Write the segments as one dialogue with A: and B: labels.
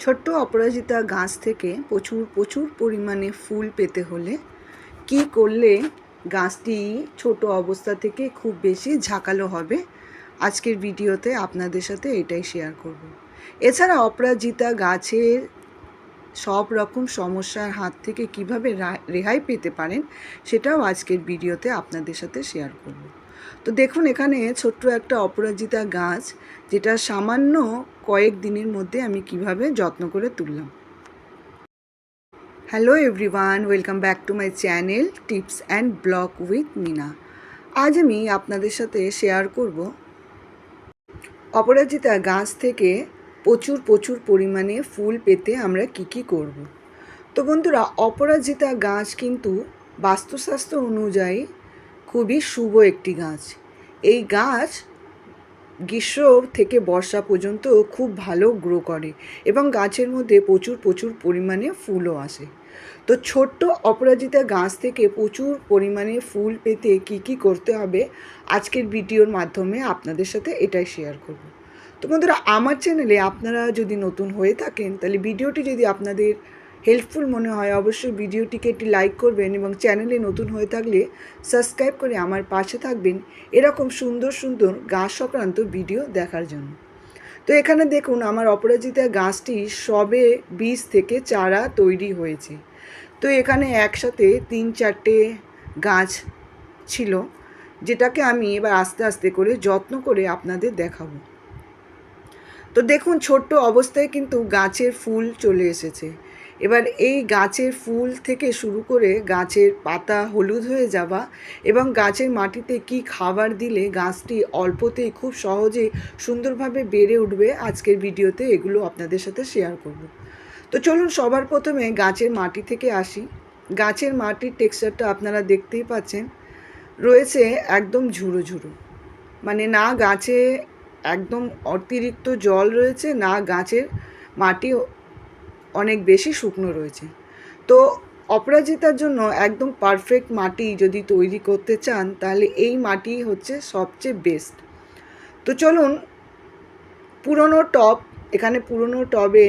A: ছোট্ট অপরাজিতা গাছ থেকে প্রচুর প্রচুর পরিমাণে ফুল পেতে হলে কি করলে গাছটি ছোট অবস্থা থেকে খুব বেশি ঝাঁকালো হবে? আজকের ভিডিওতে আপনাদের সাথে এটাই শেয়ার করব। এছাড়া অপরাজিতা গাছের সব রকম সমস্যার হাত থেকে কীভাবে রেহাই পেতে পারেন, সেটাও আজকের ভিডিওতে আপনাদের সাথে শেয়ার করব। তো দেখুন, এখানে ছোট্ট একটা অপরাজিতা গাছ, যেটা সামান্য কয়েক দিনের মধ্যে আমি কীভাবে যত্ন করে তুললাম hello everyone welcome back to my channel tips and blog with Meena আজ আমি আপনাদের সাথে শেয়ার করব অপরাজিতা গাছ থেকে প্রচুর প্রচুর পরিমাণে ফুল পেতে আমরা কি কি করব। তো বন্ধুরা, অপরাজিতা গাছ কিন্তু বাস্তুশাস্ত্র অনুযায়ী খুবই শুভ একটি গাছ। এই গাছ গ্রীষ্ম থেকে বর্ষা পর্যন্ত খুব ভালো গ্রো করে এবং গাছের মধ্যে প্রচুর প্রচুর পরিমাণে ফুলও আসে। তো ছোট্ট অপরাজিতা গাছ থেকে প্রচুর পরিমাণে ফুল পেতে কি কি করতে হবে আজকের ভিডিওর মাধ্যমে আপনাদের সাথে এটাই শেয়ার করব। তো বন্ধুরা, আমার চ্যানেলে আপনারা যদি নতুন হয়ে থাকেন, তাহলে ভিডিওটি যদি আপনাদের হেল্পফুল মনে হয়, অবশ্যই ভিডিওটিকে একটি লাইক করবেন এবং চ্যানেলে নতুন হয়ে থাকলে সাবস্ক্রাইব করে আমার পাশে থাকবেন এরকম সুন্দর সুন্দর গাছ সংক্রান্ত ভিডিও দেখার জন্য। তো এখানে দেখুন আমার অপরাজিতা গাছটি সবে বীজ থেকে চারা তৈরি হয়েছে। তো এখানে একসাথে তিন চারটে গাছ ছিল, যেটাকে আমি এবার আস্তে আস্তে করে যত্ন করে আপনাদের দেখাবো। তো দেখুন ছোট্ট অবস্থায় কিন্তু গাছের ফুল চলে এসেছে। এবার এই গাছের ফুল থেকে শুরু করে গাছের পাতা হলুদ হয়ে যাওয়া এবং গাছের মাটিতে কি খাবার দিলে গাছটি অল্পতেই খুব সহজেই সুন্দরভাবে বেড়ে উঠবে আজকের ভিডিওতে এগুলো আপনাদের সাথে শেয়ার করব। তো চলুন সবার প্রথমে গাছের মাটি থেকে আসি। গাছের মাটির টেক্সচারটা আপনারা দেখতেই পাচ্ছেন। রয়েছে একদম ঝুড়ো ঝুড়ো মানে না গাছে একদম অতিরিক্ত জল রয়েছে, না গাছের মাটি অনেক বেশি শুকনো রয়েছে। তো অপরাজিতার জন্য একদম পারফেক্ট মাটি যদি তৈরি করতে চান, তাহলে এই মাটি হচ্ছে সবচেয়ে বেস্ট তো চলুন, পুরনো টব, এখানে পুরনো টবে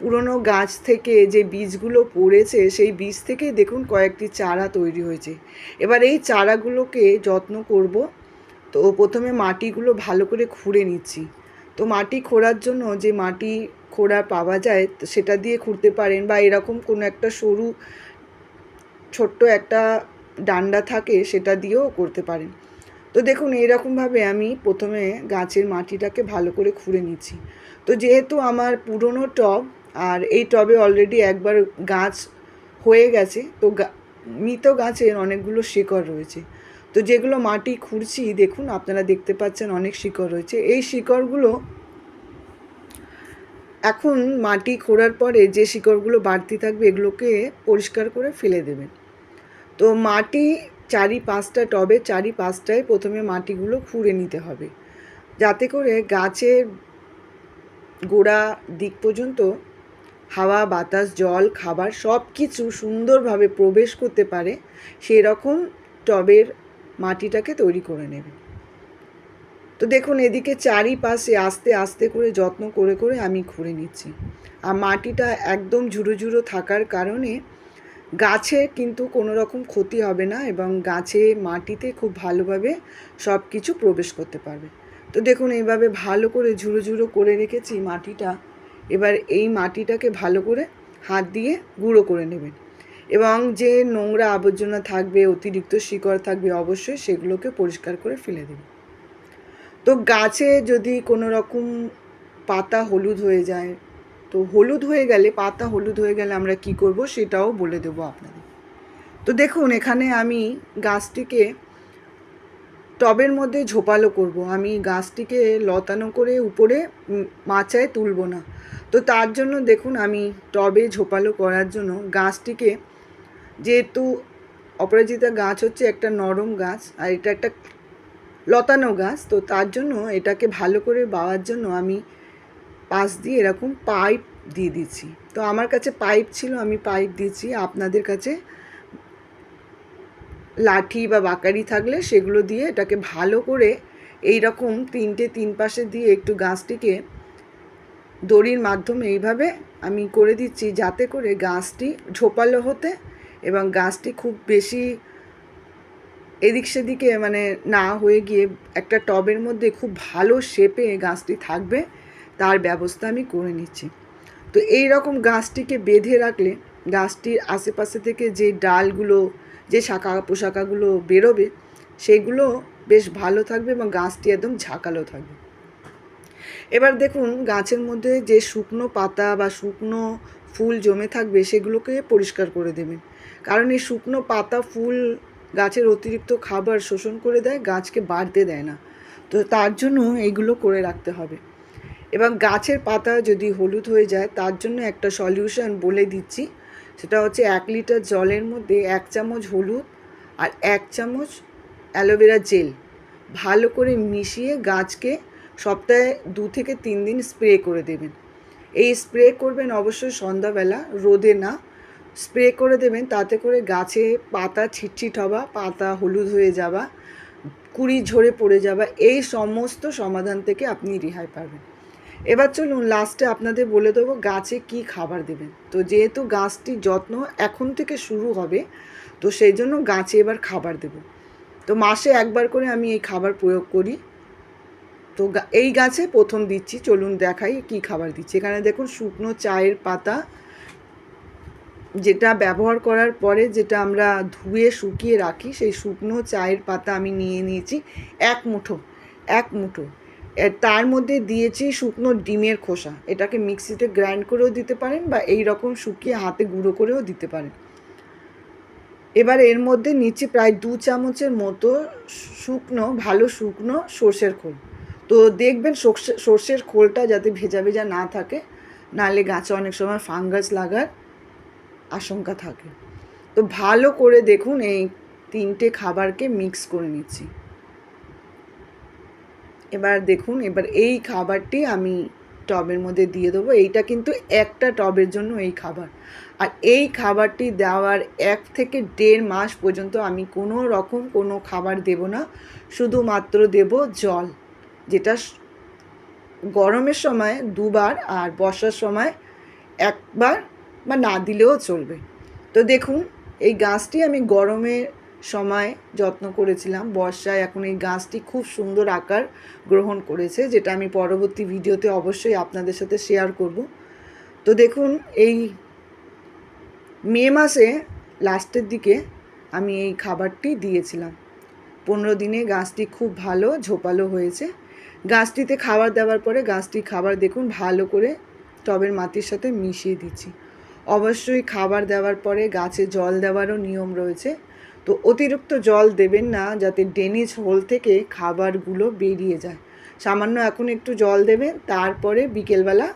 A: পুরনো গাছ থেকে যে বীজগুলো পড়েছে, সেই বীজ থেকেই দেখুন কয়েকটি চারা তৈরি হয়েছে। এবার এই চারাগুলোকে যত্ন করব। তো প্রথমে মাটিগুলো ভালো করে খুঁড়ে নিচ্ছি। তো মাটি খোঁড়ার জন্য যে মাটি খোঁড়া পাওয়া যায় সেটা দিয়ে খুঁড়তে পারেন বা এরকম কোনো একটা সরু ছোট্ট একটা ডান্ডা থাকে সেটা দিয়েও করতে পারেন। তো দেখুন, এইরকমভাবে আমি প্রথমে গাছের মাটিটাকে ভালো করে খুঁড়ে নিচ্ছি। তো যেহেতু আমার পুরনো টব, আর এই টবে অলরেডি একবার গাছ হয়ে গেছে, তো মৃত গাছের অনেকগুলো শিকড় রয়েছে। তো যেগুলো মাটি খুঁড়ছি, দেখুন, আপনারা দেখতে পাচ্ছেন অনেক শিকড় রয়েছে। এই শিকড়গুলো এখন মাটি খোঁড়ার পরে যে শিকড়গুলো বাড়তি থাকবে এগুলোকে পরিষ্কার করে ফেলে দেবেন। তো মাটি চারি পাঁচটা টবে চারি পাঁচটায় প্রথমে মাটিগুলো খুঁড়ে নিতে হবে। যাতে করে গাছের গোড়া দিক পর্যন্ত হাওয়া, বাতাস, জল, খাবার সব কিছু সুন্দরভাবে প্রবেশ করতে পারে সেই রকম টবের মাটিটাকে তৈরি করে নেবে তো দেখুন, এদিকে চারিপাশে আস্তে আস্তে করে যত্ন করে করে আমি খুঁড়ে নিচ্ছি। আর মাটিটা একদম ঝুড়ো ঝুড়ো থাকার কারণে গাছে কিন্তু কোনো রকম ক্ষতি হবে না এবং গাছে মাটিতে খুব ভালোভাবে সব কিছু প্রবেশ করতে পারবে। তো দেখুন, এইভাবে ভালো করে ঝুড়ো ঝুড়ো করে রেখেছি মাটিটা। এবার এই মাটিটাকে ভালো করে হাত দিয়ে গুঁড়ো করে নেবেন। এবং যে নোংরা আবর্জনা থাকবে, অতিরিক্ত শিকড় থাকবে, অবশ্যই সেগুলোকে পরিষ্কার করে ফেলে দেবেন। তো গাছে যদি কোনো রকম পাতা হলুদ হয়ে যায়, তো হলুদ হয়ে গেলে, পাতা হলুদ হয়ে গেলে আমরা কি করব সেটাও বলে দেবো আপনাদের। তো দেখুন, এখানে আমি গাছটিকে টবের মধ্যে ঝোপালো করব। আমি গাছটিকে লতানো করে উপরে মাচায় তুলব না। তো তার জন্য দেখুন, আমি টবে ঝোপালো করার জন্য গাছটিকে যেহেতু অপরাজিতা গাছ হচ্ছে একটা নরম গাছ, আর এটা একটা লতানো গাছ তো তার জন্য এটাকে ভালো করে বাওয়ার জন্য আমি পাশ দিয়ে এরকম পাইপ দিয়ে দিচ্ছি। তো আমার কাছে পাইপ ছিল, আমি পাইপ দিয়েছি আপনাদের কাছে লাঠি বা বাকারি থাকলে সেগুলো দিয়ে এটাকে ভালো করে এই রকম তিনটে তিন পাশে দিয়ে একটু গাছটিকে দড়ির মাধ্যমে এইভাবে আমি করে দিচ্ছি, যাতে করে গাছটি ঝোপালো হতে এবং গাছটি খুব বেশি এদিক সেদিকে মানে না হয়ে গিয়ে একটা টবের মধ্যে খুব ভালো শেপে গাছটি থাকবে, তার ব্যবস্থা আমি করে নিচ্ছি। তো এই রকম গাছটিকে বেঁধে রাখলে গাছটির আশেপাশে থেকে যে ডালগুলো, যে শাখা পোশাকাগুলো বেরোবে, সেগুলো বেশ ভালো থাকবে এবং গাছটি একদম ঝাঁকালো থাকবে। এবার দেখুন, গাছের মধ্যে যে শুকনো পাতা বা শুকনো ফুল জমে থাকবে, সেগুলোকে পরিষ্কার করে দেবেন কারণ এই শুকনো পাতা, ফুল গাছের অতিরিক্ত খাবার শোষণ করে দেয়, গাছকে বাড়তে দেয় না। তো তার জন্য এইগুলো করে রাখতে হবে। এবং গাছের পাতা যদি হলুদ হয়ে যায়, তার জন্য একটা সলিউশন বলে দিচ্ছি। সেটা হচ্ছে এক লিটার জলের মধ্যে এক চামচ হলুদ আর এক চামচ অ্যালোভেরা জেল। ভালো করে মিশিয়ে গাছকে সপ্তাহে দু থেকে তিন দিন স্প্রে করে দেবেন। এই স্প্রে করবেন অবশ্যই সন্ধ্যাবেলা, রোদে না। স্প্রে করে দেবেন, তাতে করে গাছে পাতা ছিটছিট হওয়া পাতা হলুদ হয়ে যাওয়া কুড়ি ঝরে পড়ে যাওয়া এই সমস্ত সমাধান থেকে আপনি রেহাই পাবেন। এবার চলুন লাস্টে আপনাদের বলে দেবো গাছে কি খাবার দেবেন। তো যেহেতু গাছটির যত্ন এখন থেকে শুরু হবে, তো সেই জন্য গাছে এবার খাবার দেব। তো মাসে একবার করে আমি এই খাবার প্রয়োগ করি। তো এই গাছে প্রথম দিচ্ছি, চলুন দেখাই কি খাবার দিচ্ছি। এখানে দেখুন শুকনো চায়ের পাতা যেটা ব্যবহার করার পরে যেটা আমরা ধুয়ে, শুকিয়ে রাখি, সেই শুকনো চায়ের পাতা আমি নিয়ে নিয়েছি এক মুঠো এক মুঠো। তার মধ্যে দিয়েছি শুকনো ডিমের খোসা। এটাকে মিক্সিতে গ্রাইন্ড করেও দিতে পারেন বা এই রকম শুকিয়ে হাতে গুঁড়ো করেও দিতে পারেন। এবার এর মধ্যে নিচে প্রায় দু চামচের মতো শুকনো, ভালো শুকনো সর্ষের খোল। তো দেখবেন সর্ষে, সর্ষের খোলটা যাতে ভেজা ভেজা না থাকে, নাহলে গাছে অনেক সময় ফাঙ্গাস লাগার আশঙ্কা থাকে। তো ভালো করে দেখুন এই তিনটে খাবারকে মিক্স করে নিচ্ছি। এবার দেখুন, এবার এই খাবারটি আমি টবের মধ্যে দিয়ে দেবো। এইটা কিন্তু একটা টবের জন্য এই খাবার। আর এই খাবারটি দেওয়ার এক থেকে দেড় মাস পর্যন্ত আমি কোনো রকম কোনো খাবার দেব না। শুধুমাত্র দেব জল, যেটা গরমের সময় দুবার আর বর্ষার সময় একবার বা না দিলেও চলবে। তো দেখুন, এই গাছটি আমি গরমের সময় যত্ন করেছিলাম। বর্ষায় এখন এই গাছটি খুব সুন্দর আকার গ্রহণ করেছে, যেটা আমি পরবর্তী ভিডিওতে অবশ্যই আপনাদের সাথে শেয়ার করব। তো দেখুন, এই মে মাসে লাস্টের দিকে আমি এই খাবারটি দিয়েছিলাম। পনেরো দিনে গাছটি খুব ভালো ঝোপালো হয়েছে। গাছটিতে খাবার দেওয়ার পরে গাছটি খাবার দেখুন ভালো করে টবের মাটির সাথে মিশিয়ে দিচ্ছি। অবশ্যই খাবার দেওয়ার পরে গাছে জল দেওয়ারও নিয়ম রয়েছে। তো অতিরিক্ত জল দেবেন না যাতে ডেনিজ হোল থেকে খাবারগুলো বেরিয়ে যায়। সামান্য এখন একটু জল দেবেন, তারপরে বিকেলবেলা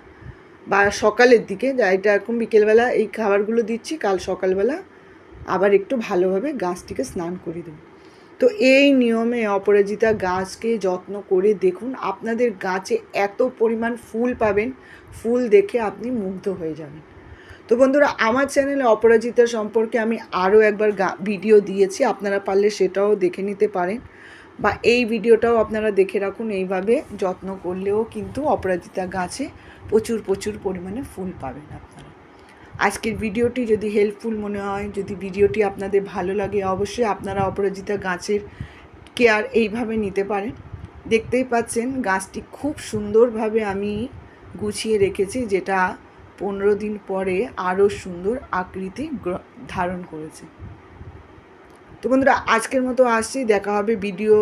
A: বা সকালের দিকে যা এটা এখন বিকেলবেলা এই খাবারগুলো দিচ্ছি, কাল সকালবেলা আবার একটু ভালোভাবে গাছটিকে স্নান করে দেবো। তো এই নিয়মে অপরাজিতা গাছকে যত্ন করে দেখুন, আপনাদের গাছে এত পরিমাণ ফুল পাবেন, ফুল দেখে আপনি মুগ্ধ হয়ে যাবেন। তো বন্ধুরা, আমার চ্যানেলে অপরাজিতা সম্পর্কে আমি আরও একবার ভিডিও দিয়েছি, আপনারা পারলে সেটাও দেখে নিতে পারেন বা এই ভিডিওটাও আপনারা দেখে রাখুন, এইভাবে যত্ন করলেও কিন্তু অপরাজিতা গাছে প্রচুর প্রচুর পরিমাণে ফুল পাবেন আপনারা। আজকের ভিডিওটি যদি হেল্পফুল মনে হয়, যদি ভিডিওটি আপনাদের ভালো লাগে, অবশ্যই আপনারা অপরাজিতা গাছের কেয়ার এইভাবে নিতে পারেন। দেখতেই পাচ্ছেন, গাছটি খুব সুন্দরভাবে আমি গুছিয়ে রেখেছি, যেটা পনেরো দিন পরে আরও সুন্দর আকৃতি ধারণ করেছে। তো বন্ধুরা, আজকের মতো আসছি। দেখা হবে ভিডিও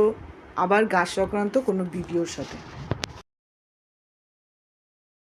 A: আবার গাছ সংক্রান্ত কোনো ভিডিওর সাথে।